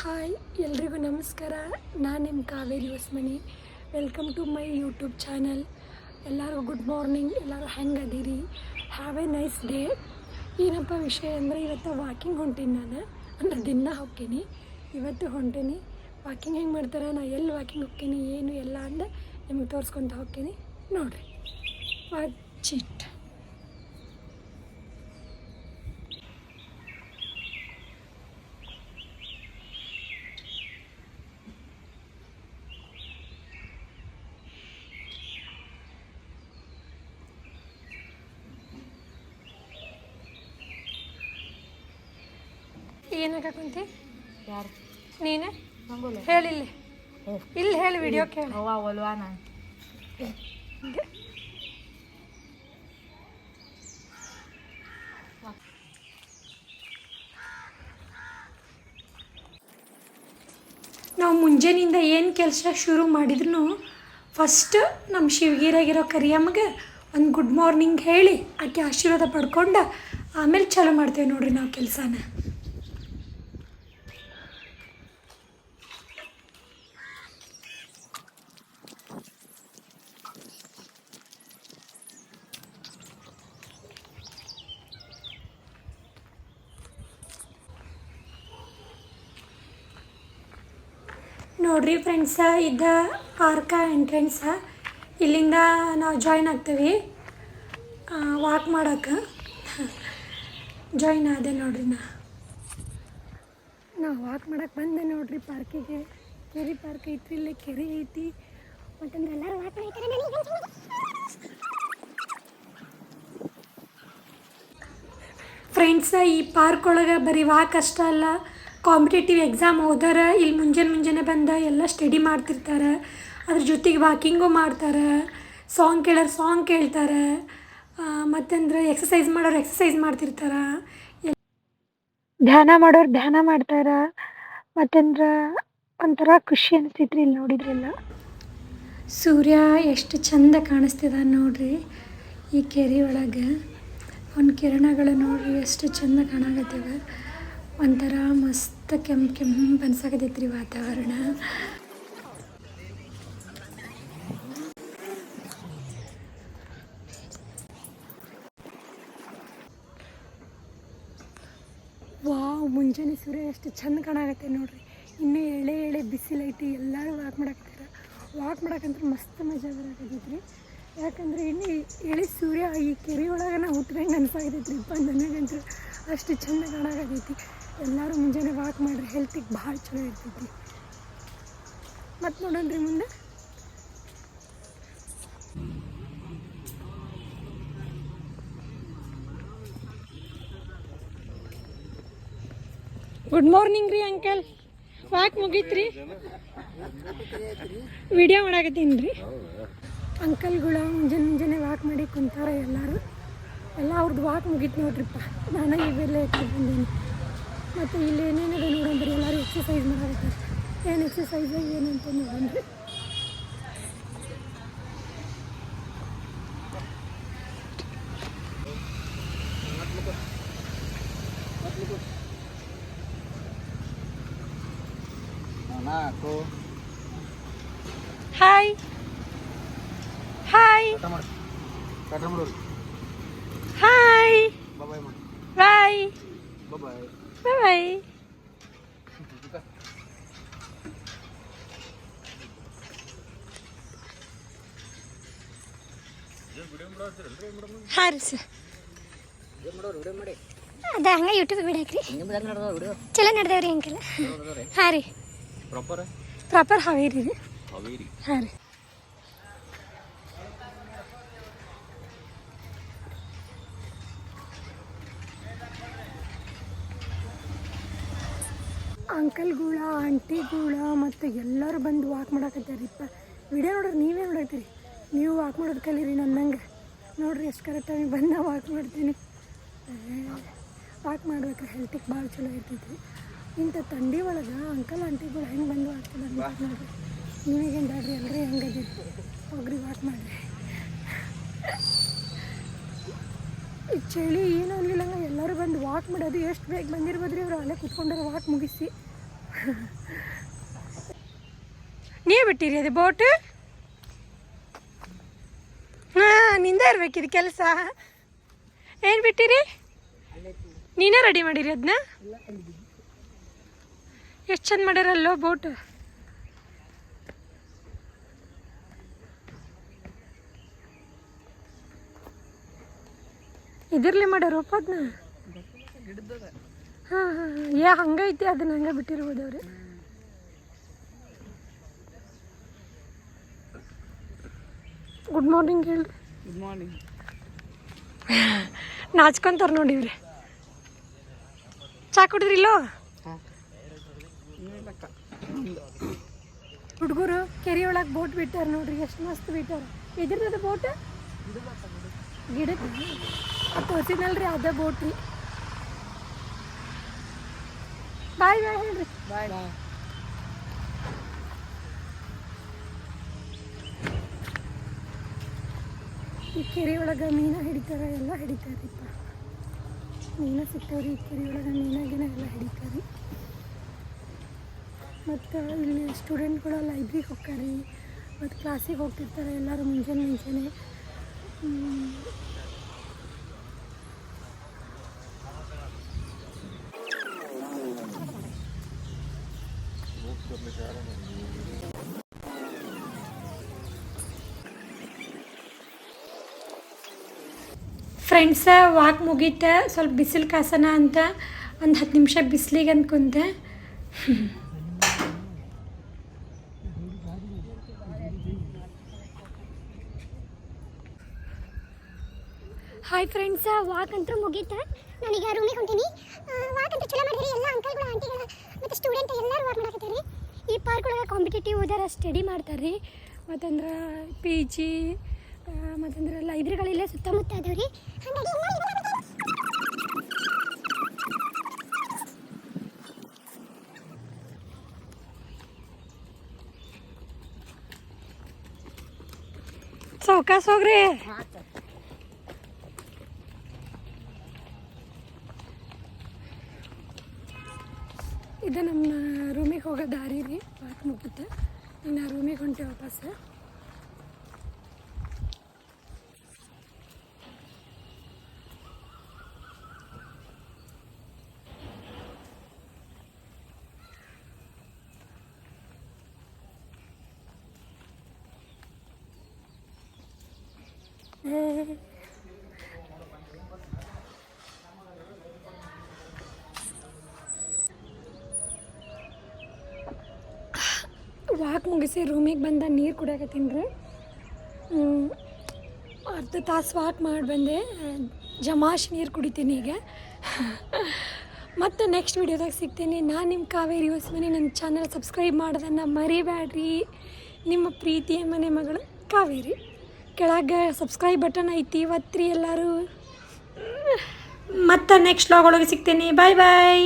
Hi, ಎಲ್ರಿಗೂ ನಮಸ್ಕಾರ. ನಾನು ನಿಮ್ಮ Kaveri Hosmani. Welcome to my YouTube channel ಎಲ್ಲರಿಗೂ ಗುಡ್ ಮಾರ್ನಿಂಗ್ ಎಲ್ಲರೂ ಹೆಂಗೆ ಅದೀರಿ? ಹ್ಯಾವ್ ಎ ನೈಸ್ ಡೇ ಏನಪ್ಪ ವಿಷಯ ಅಂದರೆ ಇವತ್ತು ವಾಕಿಂಗ್ ಹೊಂಟೀನಿ ನಾನು. ಅಂದ್ರೆ ದಿನ ಹೋಗ್ತೀನಿ. ಇವತ್ತು ಹೊಂಟೀನಿ. ವಾಕಿಂಗ್ ಹೆಂಗೆ ಮಾಡ್ತಾರೆ? ನಾ ಎಲ್ಲಿ ವಾಕಿಂಗ್ ಹೋಗ್ತೀನಿ, ಏನು, ಎಲ್ಲ ಅಂದ ನಿಮಗೆ ತೋರಿಸ್ಕೊತ ಹೋಗ್ತೀನಿ. ನೋಡಿರಿ. ವಾಚ್ ಕುಂತಿ ಯಾರು? ನೀನು? ಹೇಳಿಲ್ಲ ಇಲ್ಲಿ. ಹೇಳಿ ವಿಡಿಯೋ ಕೇಳಿ. ಅವ್ವ ನಾವು ಮುಂಜಾನಿಂದ ಏನು ಕೆಲಸ ಶುರು ಮಾಡಿದ್ರು ಫಸ್ಟ್ ನಮ್ಮ ಶಿವಗಿರಾಗಿರೋ ಕರಿಯಮ್ಮಗೆ ಒಂದು ಗುಡ್ ಮಾರ್ನಿಂಗ್ ಹೇಳಿ ಆಕೆ ಆಶೀರ್ವಾದ ಪಡ್ಕೊಂಡು ಆಮೇಲೆ ಚಾಲೂ ಮಾಡ್ತೇವೆ ನೋಡ್ರಿ ನಾವು ಕೆಲಸನ. ನೋಡ್ರಿ ಫ್ರೆಂಡ್ಸ ಇದ್ದ ಪಾರ್ಕ ಎಂಟ್ರೆನ್ಸ ಇಲ್ಲಿಂದ ನಾವು ಜಾಯ್ನ್ ಆಗ್ತೀವಿ. ವಾಕ್ ಮಾಡೋಕೆ. ಜಾಯ್ನ್ ಆದೆ ನೋಡ್ರಿ ನಾ. ನಾವು ವಾಕ್ ಮಾಡಕ್ಕೆ ಬಂದೆ ನೋಡ್ರಿ ಪಾರ್ಕಿಗೆ ಕೆರೆ ಪಾರ್ಕ್ ಐತಿ ಇಲ್ಲಿ ಕೆರೆ ಐತಿ. ಮತ್ತಂದ್ರೆ ಎಲ್ಲರೂ ವಾಕ್ ಮಾಡ್ತಾರೆ ಫ್ರೆಂಡ್ಸ ಈ ಪಾರ್ಕ್ ಒಳಗೆ ಬರೀ ವಾಕ್ ಅಷ್ಟ ಅಲ್ಲ. ಕಾಂಪಿಟೇಟಿವ್ ಎಕ್ಸಾಮ್ ಓದರ ಇಲ್ಲಿ ಮುಂಜಾನೆ ಮುಂಜಾನೆ ಬಂದು ಎಲ್ಲ ಸ್ಟಡಿ ಮಾಡ್ತಿರ್ತಾರೆ. ಅದ್ರ ಜೊತೆಗೆ ವಾಕಿಂಗು ಮಾಡ್ತಾರೆ ಸಾಂಗ್ ಕೇಳೋರು ಸಾಂಗ್ ಕೇಳ್ತಾರೆ ಮತ್ತಂದ್ರೆ ಎಕ್ಸಸೈಸ್ ಮಾಡೋರು ಎಕ್ಸಸೈಸ್ ಮಾಡ್ತಿರ್ತಾರೆ. ಧ್ಯಾನ ಮಾಡೋರು ಧ್ಯಾನ ಮಾಡ್ತಾರೆ ಮತ್ತಂದ್ರೆ ಒಂಥರ ಖುಷಿ ಅನಿಸ್ತೈತ್ರಿ ಇಲ್ಲಿ ನೋಡಿದ್ರೆಲ್ಲ. ಸೂರ್ಯ ಎಷ್ಟು ಚಂದ ಕಾಣಿಸ್ತಿದ ನೋಡ್ರಿ ಈ ಕೆರೆ ಒಳಗೆ. ಒಂದು ಕಿರಣಗಳು ನೋಡಿ ಎಷ್ಟು ಚಂದ ಕಾಣಾಕತ್ತೀವ. ಒಂಥರ ಮಸ್ತ್ ಕೆಂಪು ಕೆಂಪು ಅನ್ಸಾಕತೈತ್ರಿ ವಾತಾವರಣ. ವಾವ್, ಮುಂಜಾನೆ ಸೂರ್ಯ ಎಷ್ಟು ಚಂದ ಕಾಣಾಕತ್ತೆ ನೋಡ್ರಿ. ಇನ್ನೂ ಎಳೆ ಎಳೆ ಬಿಸಿಲೈತಿ ಎಲ್ಲರೂ ವಾಕ್ ಮಾಡಾಕತ್ತಾರ. ವಾಕ್ ಮಾಡಕ್ಕಂದ್ರೆ ಮಸ್ತ್ ಮಜಾ ಬರಾಕತ್ತೈತ್ರಿ. ಯಾಕಂದ್ರೆ ಇನ್ನು ಎಳೆ ಸೂರ್ಯ ಈ ಕೆರೆ ಒಳಗೆ ನಾವು ಹುಟ್ಟಿದಂಗೆ ಅನ್ಸಾಕತೈತ್ರಿ ಇಪ್ಪ ನನಗಂತೂ ಅಷ್ಟು ಚಂದ ಕಾಣಾಗೈತಿ ಎಲ್ಲರೂ ಮುಂಜಾನೆ ವಾಕ್ ಮಾಡ್ರಿ ಹೆಲ್ತಿಗೆ ಭಾಳ ಚಲೋ ಇರ್ತೈತಿ. ಮತ್ತು ನೋಡೋಣ್ರಿ ಮುಂದೆ. ಗುಡ್ ಮಾರ್ನಿಂಗ್ ರೀ ಅಂಕಲ್ ವಾಕ್ ಮುಗೀತ್ರಿ? ವಿಡಿಯೋ ಮಾಡಾಕತ್ತೀನಿ ರೀ. ಅಂಕಲ್ಗಳು ಮುಂಜಾನೆ ಮುಂಜಾನೆ ವಾಕ್ ಮಾಡಿ ಕುಂತಾರ ಎಲ್ಲರೂ. ಎಲ್ಲ ಅವ್ರದ್ದು ವಾಕ್ ಮುಗೀತು ನೋಡ್ರಿಪ್ಪ. ನಾನು ಇವೆಲ್ಲ ಎತ್ಕೊಂಡು ಬಂದೀನಿ. ಮತ್ತು ಇಲ್ಲಿ ಏನೇನಿದೆ ನೋಡಂದ್ರಿ ಎಲ್ಲರೂ ಎಕ್ಸಸೈಸ್ ಮಾಡಾಕತ್ತಾರೆ. ಏನು ಎಕ್ಸಸೈಸ್ ಏನಂತ ನೋಡಂದ್ರಿ ನಾಲ್ಕು. ಹಾಯ್ ಹಾಯ್ ಕಟ ಮಾಡಿ. ಕಟ ಮಾಡೋರು ಹಾಯ್ ಬಾಯ್ ಬಾಯ್ ಬಾಯ್ ಬಾಯ್ ಹಾಂ ರೀ ಸರ್. ಅದ ಹಂಗೆ ಯೂಟ್ಯೂಬ್ ಬಿಡಾಕ್ರಿ ಚಲೋ ನಡೆದೇವ್ರಿ ಅಂಕಲ್ ಹಾಂ ರೀ. Proper proper Haveri. ರೀ ಹಾವೇರಿ. ಹಾಂ ರೀ. ಅಂಕಲ್ಗಳ, ಆಂಟಿಗಳ ಮತ್ತು ಎಲ್ಲರೂ ಬಂದು ವಾಕ್ ಮಾಡಾಕತ್ತಾರೀಪ್ಪ ವಿಡಿಯೋ ನೋಡ್ರಿ, ನೀವೇ ನೋಡತ್ತೀರಿ ನೀವು ವಾಕ್ ಮಾಡೋದು ಕಲೀರಿ ನನ್ನಂಗೆ ನೋಡ್ರಿ ಎಷ್ಟು ಕರೆಕ್ಟಾಗಿ ಬಂದು ವಾಕ್ ಮಾಡ್ತೀನಿ. ವಾಕ್ ಮಾಡ್ಬೇಕು ಹೆಲ್ತಿಗೆ ಭಾಳ ಚಲೋ ಇರ್ತೈತಿ. ಇಂಥ ಥಂಡಿ ಒಳಗೆ ಅಂಕಲ್, ಆಂಟಿಗಳು ಹೆಂಗೆ ಬಂದು ವಾಕ್ ಮಾಡ್ರಿ ನೀವೇಗೇನು ಬ್ಯಾಡ್ರಿ ಎಲ್ಲರೂ ಹೆಂಗದಿ ಹೋಗ್ರಿ ವಾಕ್ ಮಾಡಿರಿ. ಈ ಚಳಿ ಏನೂ ಅನ್ಲಿಲ್ಲಂಗ ಎಲ್ಲರೂ ಬಂದು ವಾಕ್ ಮಾಡೋದು. ಎಷ್ಟು ಬೇಗ ಬಂದಿರ್ಬೋದ್ರಿ ಅವರು ಅಲ್ಲೇ ಕುತ್ಕೊಂಡಾರ ವಾಕ್ ಮುಗಿಸಿ. ನೀವು ಬಿಟ್ಟಿರಿ ಅದು ಬೋಟ್ ಹಾಂ, ನಿಂದ ಇರ್ಬೇಕಿದು ಕೆಲಸ. ಏನು ಬಿಟ್ಟಿರಿ? ನೀನೇ ರೆಡಿ ಮಾಡಿರಿ ಅದನ್ನ ಎಷ್ಟು ಚಂದ ಮಾಡ್ಯಾರಲ್ಲೋ ಬೋಟ್ ಇದಿರ್ಲಿ ಮಾಡ್ಯಾರಪ್ಪ ಅದನ್ನ ಹಾಂ ಹಾಂ ಹಾಂ. ಯಾ ಹಂಗೈತಿ ಅದನ್ನ ಹಂಗೆ ಬಿಟ್ಟಿರ್ಬೋದು ಅವ್ರಿ. ಗುಡ್ ಮಾರ್ನಿಂಗ್ ಹೇಳ್ರಿ ಗುಡ್ ಮಾರ್ನಿಂಗ್ ನಾಚ್ಕೊಂತಾರ ನೋಡಿವ್ರಿ ಚಾ ಕುಡಿದ್ರಿಲ್ಲೋ ಹುಡುಗರು ಕೆರೆ ಒಳಗೆ ಬೋಟ್ ಬಿಟ್ಟಾರ ನೋಡ್ರಿ ಎಷ್ಟು ಮಸ್ತ್ ಬಿಟ್ಟಾರ. ಇದಿರದು ಬೋಟ್? ಗಿಡಕ್ಕೆ. ಅದು ಅದೇ ಬೋಟ್ ರೀ. ಬಾಯ್ ಬಾಯ್ ಹೇಳ್ರಿ. ಬಾಯ್. ಈ ಕೆರೆ ಒಳಗೆ ಮೀನ ಹಿಡಿತಾರ ಎಲ್ಲ ಹಿಡಿತಾರಿಪ್ಪ. ಮೀನ ಸಿಗ್ತಾವ್ರಿ ಈ ಕೆರೆ ಒಳಗೆ ಮೀನಾಗಿನ ಎಲ್ಲ ಹಿಡಿತಾರೆ. ಮತ್ತು ಇಲ್ಲಿ ಸ್ಟೂಡೆಂಟ್ಗಳು ಲೈಬ್ರಿಗೆ ಹೋಗ್ತಾರೆ. ಮತ್ತು ಕ್ಲಾಸಿಗೆ ಹೋಗ್ತಿರ್ತಾರೆ ಎಲ್ಲರೂ ಮುಂಜಾನೆ ಮುಂಜಾನೆ. ಫ್ರೆಂಡ್ಸ ವಾಕ್ ಮುಗೀತ, ಸ್ವಲ್ಪ ಬಿಸಿಲು ಕಾಸನ ಅಂತ ಒಂದು ಹತ್ತು ನಿಮಿಷ ಬಿಸಿಲಿಗೆ ಅಂತ ಕುಂತೆ. ಹಾಯ್ ಫ್ರೆಂಡ್ಸ್ ವಾಕ್ ಅಂತೂ ಮುಗೀತ. ನನಗೆ ರೂಮಿಗೆ ಹೊಂಟೀನಿ. ವಾಕ್ ಅಂತ ಚಲೋ ಮಾಡಿದ್ರಿ. ಎಲ್ಲ ಅಂಕಲ್ಗಳು ಆಂಟಿಗಳು ಮತ್ತು ಸ್ಟೂಡೆಂಟ್ ಎಲ್ಲರೂ ವಾಕ್ ಮಾಡಕತ್ತಾರೆ. ಈ ಪಾರ್ಕ್ ಒಳಗೆ ಕಾಂಪಿಟೇಟಿವ್ ಓದಾರ ಸ್ಟಡಿ ಮಾಡ್ತಾರೆ ರೀ ಮತ್ತಂದ್ರೆ ಪಿ ಜಿ ಮತ್ತಂದ್ರೆ ಲೈಬ್ರರಿಗಳೆಲ್ಲ ಸುತ್ತಮುತ್ತ ಸುತ್ತಮುತ್ತ ಅದಾವ್ರಿ ಹಾಗಾಗಿ ಎಲ್ಲರೂ ಸಾವ್ಕಾಸ್ ಹೋಗ್ರಿ ಇದು ನಮ್ಮ ರೂಮಿಗೆ ಹೋಗೋ ದಾರಿ ರೀ ಪಾರ್ಕ್ ಮುಗಿತೆ ಇನ್ನು ರೂಮಿಗೆ ಹೊಂಟೆ ವಾಪಸ್ ವಾಕ್ ಮುಗಿಸಿ ರೂಮಿಗೆ ಬಂದ ನೀರು ಕುಡಿಯಕತ್ತೀನಿ ರೀ ಅರ್ಧ ತಾಸು ವಾಕ್ ಮಾಡಿ ಬಂದೆ. ಜಮಾಶ್ ನೀರು ಕುಡಿತೀನಿ ಈಗ. ಮತ್ತು ನೆಕ್ಸ್ಟ್ ವೀಡಿಯೋದಾಗ ಸಿಗ್ತೀನಿ. ನಾನು ನಿಮ್ಮ ಕಾವೇರಿ ಹೊಸಮನಿ ನನ್ನ ಚಾನಲ್ ಸಬ್ಸ್ಕ್ರೈಬ್ ಮಾಡೋದನ್ನು ಮರಿಬೇಡ್ರಿ. ನಿಮ್ಮ ಪ್ರೀತಿಯ ಮನೆ ಮಗಳು ಕಾವೇರಿ. ಕೆಳಗೆ ಸಬ್ಸ್ಕ್ರೈಬ್ ಬಟನ್ ಐತಿ ಒತ್ತಿರಿ ಎಲ್ಲರೂ. ಮತ್ತು ನೆಕ್ಸ್ಟ್ ಲಾಗ್ ಒಳಗೆ ಸಿಗ್ತೀನಿ. ಬಾಯ್ ಬಾಯ್